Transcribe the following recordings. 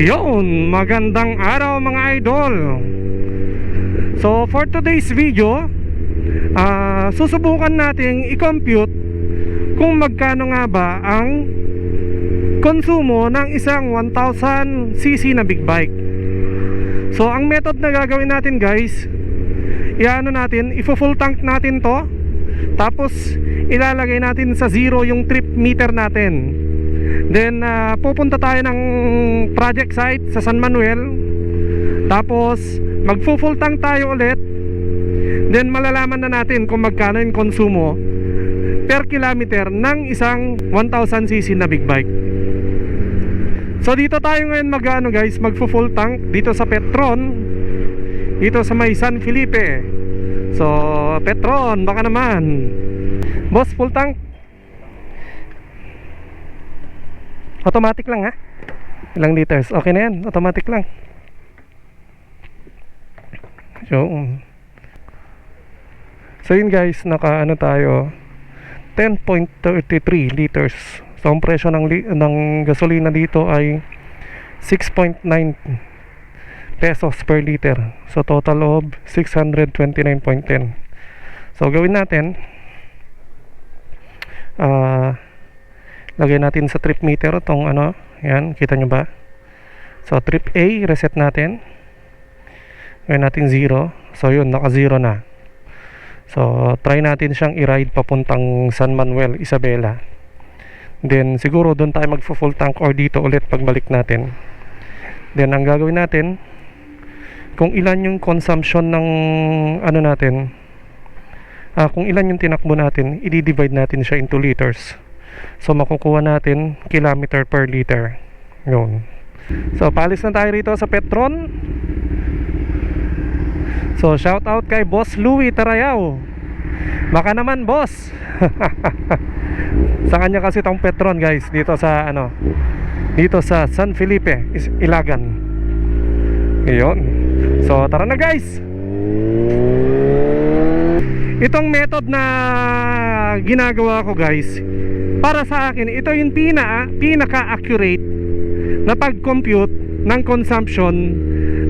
Yon, magandang araw mga idol. So for today's video, ah susubukan nating i-compute kung magkano nga ba ang konsumo ng isang 1000cc na big bike. So ang method na gagawin natin guys, iano natin, ifo-full tank natin to. Tapos ilalagay natin sa zero yung trip meter natin. Then ah, pupunta tayo ng project site sa San Manuel. Tapos magfo-full tank tayo ulit. Then malalaman na natin kung magkano yung konsumo per kilometer ng isang 1000cc na big bike. So dito tayo ngayon mag ano guys, magfo-full tank dito sa Petron. Dito sa may San Felipe. So Petron, baka naman. Boss, full tank. Automatic lang ha. Ilang liters? Okay na yan, automatic lang. So, so yun guys, naka ano tayo 10.33 liters. So ang presyo ng, ng gasolina dito ay 6.9 pesos per liter. So total of 629.10. So gawin natin ah lagay natin sa trip meter tong ano, yan, kita nyo ba? So trip A, reset natin. Gawin natin 0. So yun, naka 0 na. So try natin siyang i-ride papuntang San Manuel, Isabela. Then siguro doon tayo magfo-full tank or dito ulit pagbalik natin. Then ang gagawin natin kung ilan yung consumption ng ano natin ah, kung ilan yung tinakbo natin, i-divide natin siya into liters. So makukuha natin kilometer per liter. Yun. So palis na tayo rito sa Petron. So shout out kay Boss Louie Tarayaw. Baka naman boss. sa kanya kasi tong Petron guys dito sa ano dito sa San Felipe, Ilagan. Ngayon. So tara na guys. Itong method na ginagawa ko guys, para sa akin, ito yung pina, pinaka-accurate na pag-compute ng consumption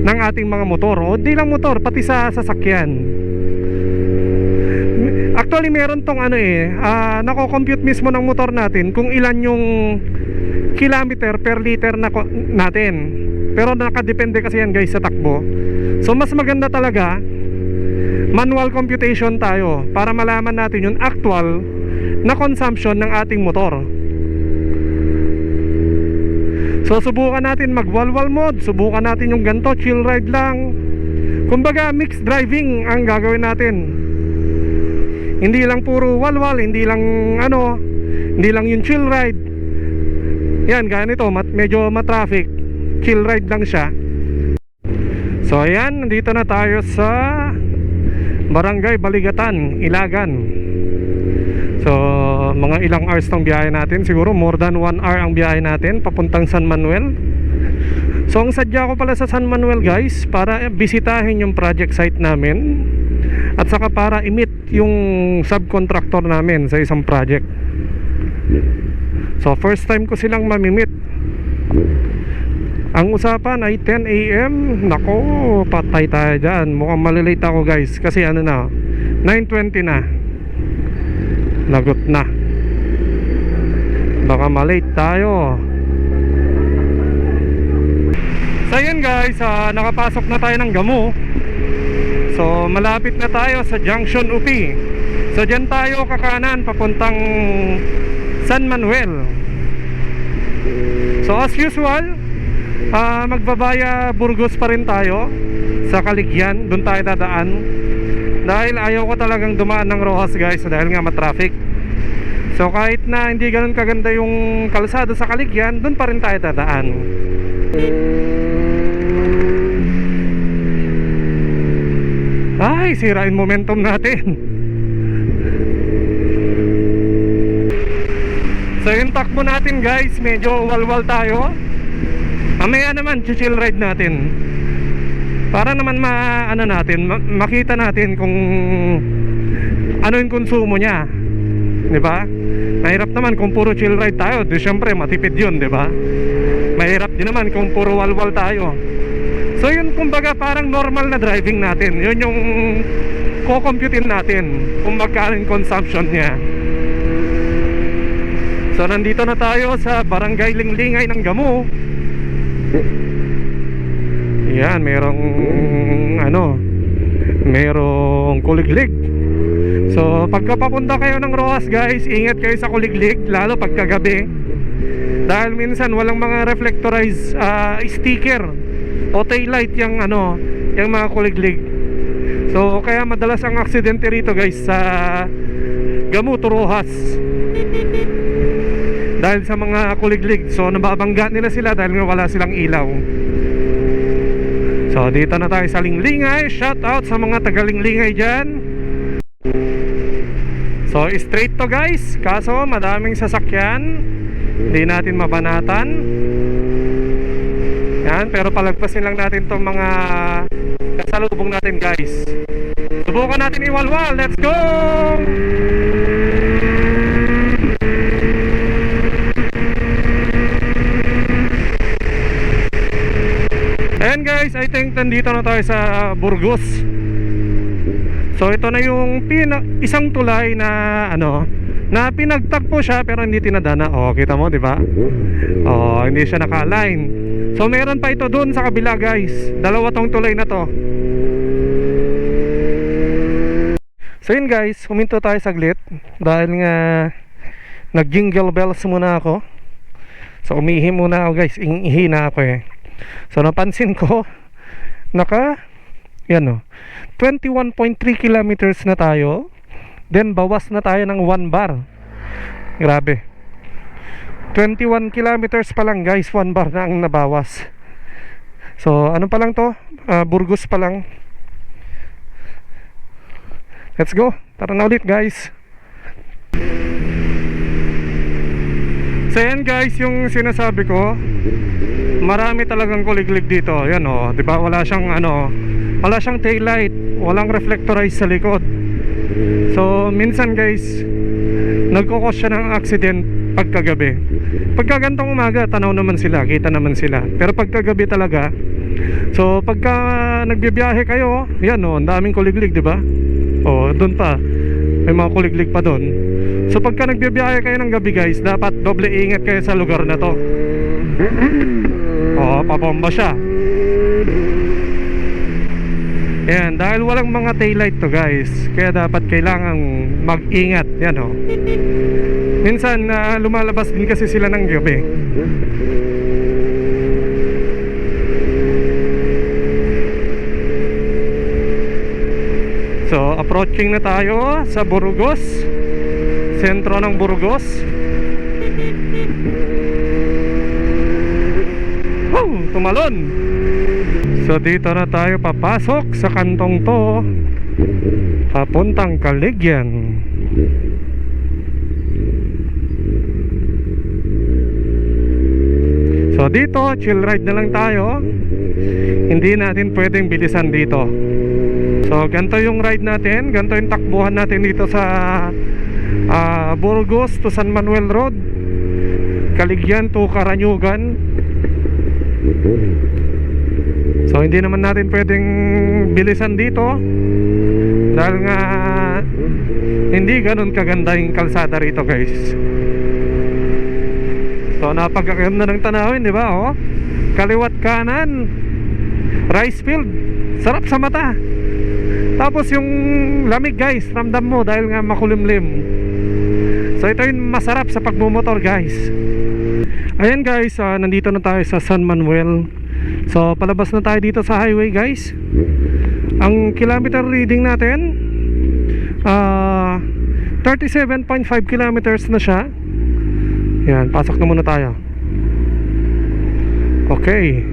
ng ating mga motor. O di lang motor, pati sa sasakyan. Actually, meron tong ano eh, ah, nako-compute mismo ng motor natin kung ilan yung kilometer per liter na natin. Pero nakadepende kasi yan guys sa takbo. So mas maganda talaga manual computation tayo para malaman natin yung actual na consumption ng ating motor. So subukan natin mag walwal mode, subukan natin yung ganto, chill ride lang. Kumbaga mixed driving ang gagawin natin. Hindi lang puro walwal, hindi lang ano, hindi lang yung chill ride. Yan, ganito, mat medyo matraffic. Chill ride lang siya. So ayan, nandito na tayo sa Barangay Baligatan, Ilagan. So, mga ilang hours tong biyahe natin. Siguro more than 1 hour ang biyahe natin papuntang San Manuel. So, ang sadya ko pala sa San Manuel guys, para bisitahin yung project site namin at saka para i-meet yung subcontractor namin sa isang project. So, first time ko silang mamimit. Ang usapan ay 10 a.m. Nako, patay tayo dyan. Mukhang malilate ako guys. Kasi ano na, 9.20 na. Lagot na. Baka malate tayo. So yun guys, ah, nakapasok na tayo ng Gamo. So malapit na tayo sa Junction UP. So dyan tayo kakanan papuntang San Manuel. So as usual, Ah, magbabaya Burgos pa rin tayo sa Kaligyan, doon tayo dadaan. Dahil ayaw ko talagang dumaan ng Rojas guys dahil nga matraffic. So kahit na hindi ganun kaganda yung kalsada sa Kaligyan, doon pa rin tayo dadaan. Ay, sira yung momentum natin. So yung takbo natin guys, medyo walwal tayo. Mamaya naman, chill ride natin. Para naman ma ano natin, ma- makita natin kung ano yung konsumo niya. 'Di ba? Mahirap naman kung puro chill ride tayo. Di syempre matipid yun, di ba? Mahirap din naman kung puro walwal tayo. So yun kumbaga parang normal na driving natin. Yun yung ko-computein natin kung magkano yung consumption niya. So nandito na tayo sa Barangay Linglingay ng Gamo. Yan, merong ano, merong kuliglig. So pagka papunta kayo ng Roas guys, ingat kayo sa kuliglig lalo pagkagabi. Dahil minsan walang mga reflectorized ah, sticker o taillight yung ano, yung mga kuliglig. So kaya madalas ang aksidente rito guys sa Gamuto Rojas dahil sa mga kuliglig so nababangga nila sila dahil nga wala silang ilaw so dito na tayo sa Linglingay. Shout out sa mga taga Linglingay dyan. So straight to guys. Kaso madaming sasakyan. Hindi natin mabanatan. Yan pero palagpasin lang natin tong mga kasalubong natin guys. Subukan natin iwalwal. Let's go Ayan guys, I think nandito na tayo sa Burgos. So ito na yung pina isang tulay na ano, na pinagtagpo siya pero hindi tinadana. Oh, kita mo, 'di ba? Oh, hindi siya naka-align. So meron pa ito doon sa kabila, guys. Dalawa tong tulay na to. So yun guys, huminto tayo saglit dahil nga nag-jingle bells muna ako. So umihi muna ako guys, ihi na ako eh. So napansin ko naka yan o 21.3 kilometers na tayo. Then bawas na tayo ng 1 bar. Grabe. 21 kilometers pa lang guys, 1 bar na ang nabawas. So ano pa lang to? Ah, Burgos pa lang. Let's go. Tara na ulit guys. So yan guys, yung sinasabi ko, marami talagang kuliglig dito. Yan oh, 'di ba? Wala siyang ano, wala siyang taillight, walang reflectorized sa likod. So minsan guys, nagkokos siya ng accident pagkagabi. Pagka gantong umaga, tanaw naman sila, kita naman sila. Pero pagkagabi talaga, so pagka nagbibiyahe kayo, yan oh, ang daming kuliglig, 'di ba? Oh, doon pa. May mga kuliglig pa doon. So pagka nagbibiyahe kayo ng gabi guys, dapat doble ingat kayo sa lugar na to. Oo, papomba siya. Yan, dahil walang mga taillight to guys, kaya dapat kailangang mag-ingat. Yan o. Minsan na lumalabas din kasi sila ng gabi. So, approaching na tayo sa Burgos. Sentro ng Burgos. Tumalon! So, dito na tayo papasok sa kantong to. Papuntang Caligyan. So, dito, chill ride na lang tayo. Hindi natin pwedeng bilisan dito. So, ganito yung ride natin, ganito yung takbuhan natin dito sa ah, Burgos to San Manuel Road, Caligyan to Karanyugan. So, hindi naman natin pwedeng bilisan dito dahil nga hindi ganun kaganda yung kalsada rito, guys. So, napagkakaganda ng tanawin, di ba? Oh? Kaliwat kanan, rice field, sarap sa mata. Tapos yung lamig guys, ramdam mo dahil nga makulimlim. So ito yung masarap sa pagmumotor guys. Ayan guys, ah, nandito na tayo sa San Manuel. So palabas na tayo dito sa highway guys. Ang kilometer reading natin, ah 37.5 kilometers na siya. Yan, pasok na muna tayo. Okay.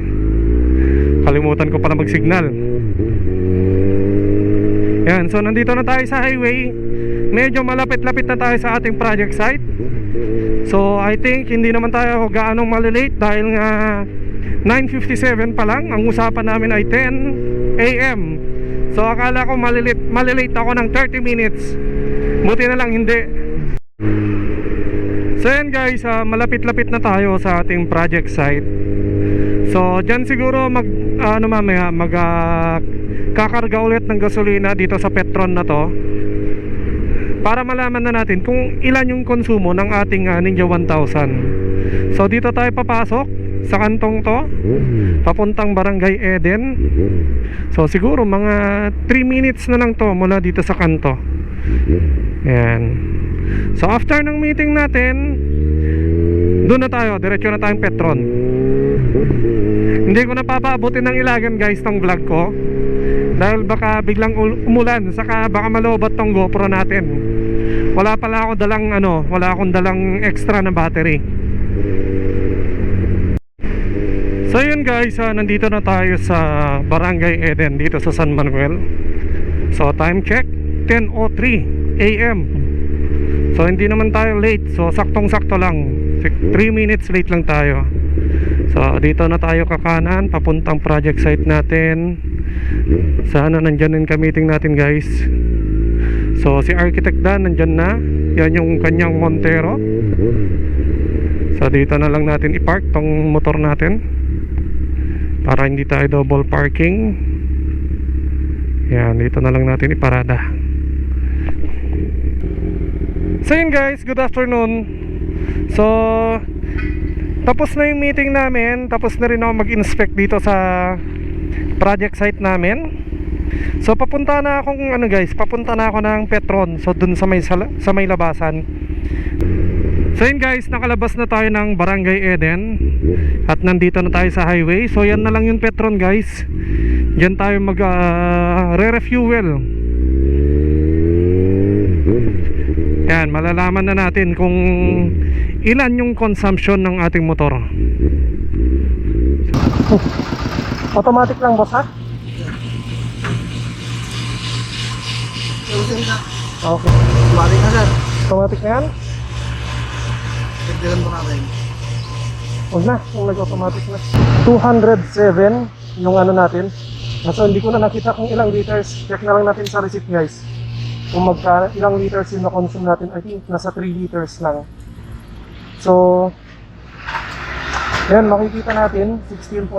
Kalimutan ko pala mag-signal. Yan, so nandito na tayo sa highway. Medyo malapit-lapit na tayo sa ating project site. So I think hindi naman tayo gaano malilate dahil nga 9.57 pa lang. Ang usapan namin ay 10 a.m. So akala ko malilate, malilate ako ng 30 minutes. Buti na lang hindi. So yan guys, ah, malapit-lapit na tayo sa ating project site. So dyan siguro mag ano mamaya mag ah, kakarga ulit ng gasolina dito sa Petron na to. Para malaman na natin kung ilan yung konsumo ng ating ah, Ninja 1000. So dito tayo papasok sa kantong to, papuntang Barangay Eden. So siguro mga 3 minutes na lang to mula dito sa kanto. Yan. So after ng meeting natin, doon na tayo, diretso na tayong Petron. Hindi ko na papaabutin ng ilagan guys tong vlog ko. Dahil baka biglang ul- umulan, saka baka malobat tong GoPro natin. Wala pala ako dalang ano, wala akong dalang extra na battery. So yun guys, ah, nandito na tayo sa Barangay Eden dito sa San Manuel. So time check 10:03 AM. So hindi naman tayo late. So saktong-sakto lang. 3 minutes late lang tayo. So dito na tayo kakanan papuntang project site natin. Sana nandyan yung meeting natin guys. So si Architect Dan nandyan na. Yan yung kanyang Montero. So dito na lang natin i-park tong motor natin. Para hindi tayo double parking. Yan dito na lang natin iparada. So yun guys good afternoon. So tapos na yung meeting namin. Tapos na rin ako mag-inspect dito sa project site namin so papunta na akong ano guys papunta na ako ng Petron. So dun sa may, sa may labasan. So yun guys, nakalabas na tayo ng Barangay Eden. At nandito na tayo sa highway. So yan na lang yung Petron guys. Diyan tayo mag ah, re-refuel. Yan, malalaman na natin kung ilan yung consumption ng ating motor. Automatic lang boss ha? Okay, Balik na sir. automatic na yan? Tignan mo natin. Huwag na, kung nag-automatic na. 207 yung ano natin. So hindi ko na nakita kung ilang liters. Check na lang natin sa receipt guys. Kung magka, ilang liters yung na-consume natin. I think nasa 3 liters lang. So, yan, makikita natin 16.6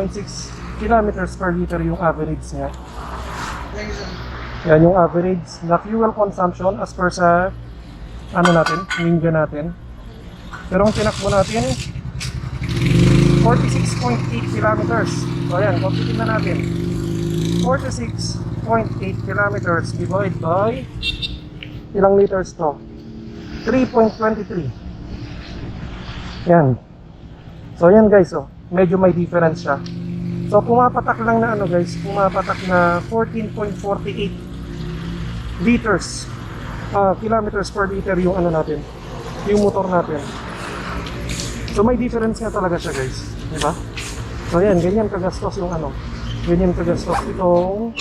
kilometers per liter yung average niya. Thank you sir. Yan yung average na fuel consumption as per sa ano natin, ninja natin. Pero ang tinakbo natin 46.8 kilometers. So ayan, computin na natin. 46.8 kilometers divided by ilang liters to? 3.23. Yan. So yan guys, oh, medyo may difference siya. So pumapatak lang na ano guys, pumapatak na 14.48 liters ah, kilometers per liter yung ano natin, yung motor natin. So may difference nga talaga siya guys, di ba? So yan, ganyan kagastos yung ano, ganyan kagastos itong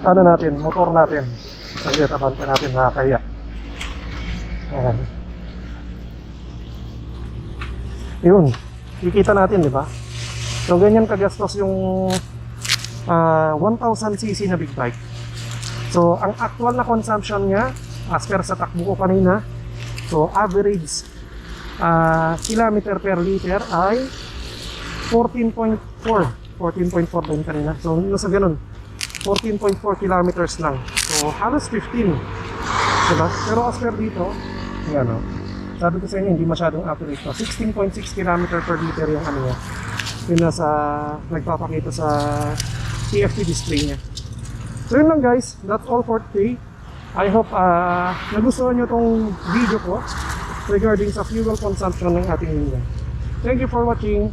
ano natin, motor natin. Sige, taban pa natin nakakaya. Ayan. Yun, kikita natin, di ba? So ganyan kagastos yung ah, 1000cc na big bike. So ang actual na consumption niya, as per sa takbo ko kanina, so average ah, kilometer per liter ay 14.4 14.4 din kanina. So nasa ganun, 14.4 kilometers lang. So halos 15. Diba? Pero as per dito, yan o. Sabi ko sa inyo, hindi masyadong accurate to. 16.6 km per liter yung ano niya. Yun nasa, nagpapakita sa TFT display niya. So yun lang guys, that's all for today. I hope uh, nagustuhan nyo tong video ko regarding sa fuel consumption ng ating ninja. Thank you for watching.